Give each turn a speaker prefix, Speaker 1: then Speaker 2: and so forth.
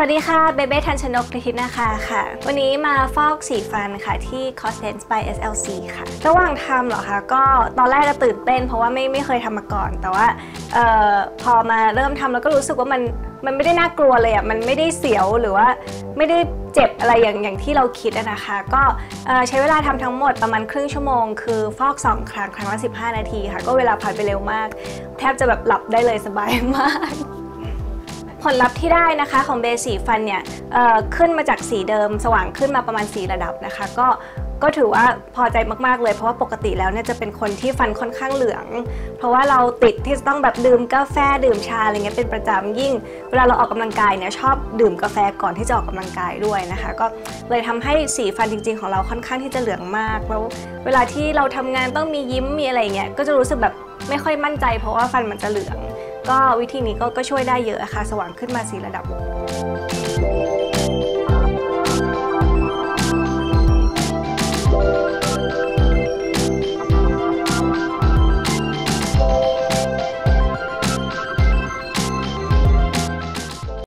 Speaker 1: สวัสดีค่ะ เบเบ้ทันชนกกฤทิตนะคะค่ะ วันนี้มาฟอกสีฟันค่ะที่ c o s e n s by SLC ค่ะ ระหว่างทำเหรอคะก็ตอนแรกก็ตื่นเต้น เพราะว่าไม่ไม่เคยทำมาก่อน แต่ว่าออพอมาเริ่มทำแล้วก็รู้สึกว่ามันมันไม่ได้น่ากลัวเลยอะ มันไม่ได้เสียวหรือว่าไม่ได้เจ็บอะไรอย่างอย่างที่เราคิดนะคะ ก็ใช้เวลาทำทั้งหมดประมาณครึ่งชั่วโมง คือฟอก 2 ครั้ง ครั้งละ 15 นาทีค่ะ ก็เวลาผ่านไปเร็วมาก แทบจะแบบหลับได้เลยสบายมาก ผลลัพธ์ที่ได้นะคะของเบสีฟันเนี่ยขึ้นมาจากสีเดิม สว่างขึ้นมาประมาณ 4 ระดับนะคะ ก็ก็ถือว่าพอใจมากๆเลย เพราะว่าปกติแล้วเนี่ยจะเป็นคนที่ฟันค่อนข้างเหลือง เพราะว่าเราติดที่จะต้องแบบดื่มกาแฟดื่มชาอะไรเงี้ยเป็นประจำยิ่ง เวลาเราออกกำลังกายเนี่ยชอบดื่มกาแฟก่อนที่จะออกกำลังกายด้วยนะคะ ก็เลยทำให้สีฟันจริง ๆ ของเราค่อนข้างที่จะเหลืองมากแล้วเวลาที่เราทำงานต้องมียิ้มมีอะไรเงี้ยก็จะรู้สึกแบบไม่ค่อยมั่นใจ เพราะว่าฟันมันจะเหลือง ก็วิธีนี้ก็ช่วยได้เยอะค่ะ สว่างขึ้นมาสีระดับ